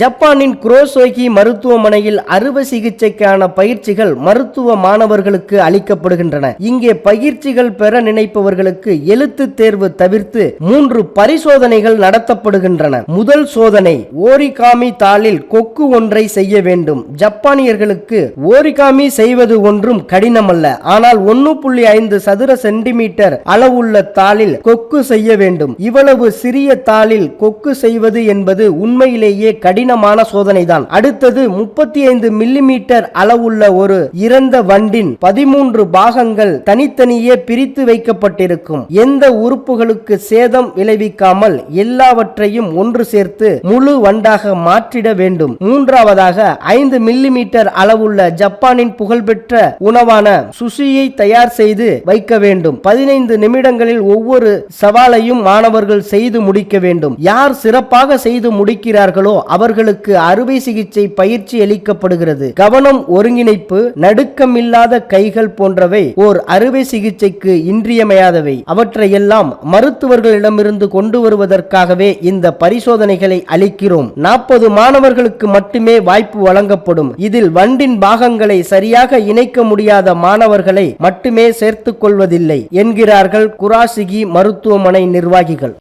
ஜப்பானின் குரோசோகி மருத்துவமனையில் அறுவை சிகிச்சைக்கான பயிற்சிகள் மருத்துவ மாணவர்களுக்கு அளிக்கப்படுகின்றன. இங்கே பயிற்சிகள் பெற நினைப்பவர்களுக்கு எழுத்து தேர்வு தவிர்த்து மூன்று பரிசோதனைகள் நடத்தப்படுகின்றன. முதல் சோதனை ஓரிகாமி தாளில் கொக்கு ஒன்றை செய்ய வேண்டும். ஜப்பானியர்களுக்கு ஓரிகாமி செய்வது ஒன்றும் கடினமல்ல. ஆனால் ஒன்னு புள்ளி ஐந்து சதுர சென்டிமீட்டர் அளவுள்ள தாளில் கொக்கு செய்ய வேண்டும். இவ்வளவு சிறிய தாளில் கொக்கு செய்வது என்பது உண்மையிலேயே கடின கடினமான சோதனைதான். அடுத்தது முப்பத்தி ஐந்து மில்லிமீட்டர் அளவுள்ள ஒரு இறந்த வண்டின் பதிமூன்று பாகங்கள் தனித்தனியே பிரித்து வைக்கப்பட்டிருக்கும். எந்த உறுப்புகளுக்கு சேதம் விளைவிக்காமல் எல்லாவற்றையும் ஒன்று சேர்த்து முழு வண்டாக மாற்றிட வேண்டும். மூன்றாவதாக ஐந்து மில்லிமீட்டர் அளவுள்ள ஜப்பானின் புகழ்பெற்ற உணவான சுஷியை தயார் செய்து வைக்க வேண்டும். பதினைந்து நிமிடங்களில் ஒவ்வொரு சவாலையும் மாணவர்கள் செய்து முடிக்க வேண்டும். யார் சிறப்பாக செய்து முடிக்கிறார்களோ அவர்களுக்கு அறுவை சிகிச்சை பயிற்சி அளிக்கப்படுகிறது. கவனம் ஒருங்கிணைப்பு நடுக்கமில்லாத கைகள் போன்றவை ஓர் அறுவை சிகிச்சைக்கு இன்றியமையாதவை. அவற்றையெல்லாம் மருத்துவர்களிடமிருந்து கொண்டு வருவதற்காகவே இந்த பரிசோதனைகளை அளிக்கிறோம். நாற்பது மாணவர்களுக்கு மட்டுமே வாய்ப்பு வழங்கப்படும். இதில் வண்டின் பாகங்களை சரியாக இணைக்க முடியாத மாணவர்களை மட்டுமே சேர்த்துக் கொள்வதில்லை என்கிறார்கள் குராசிகி மருத்துவமனை நிர்வாகிகள்.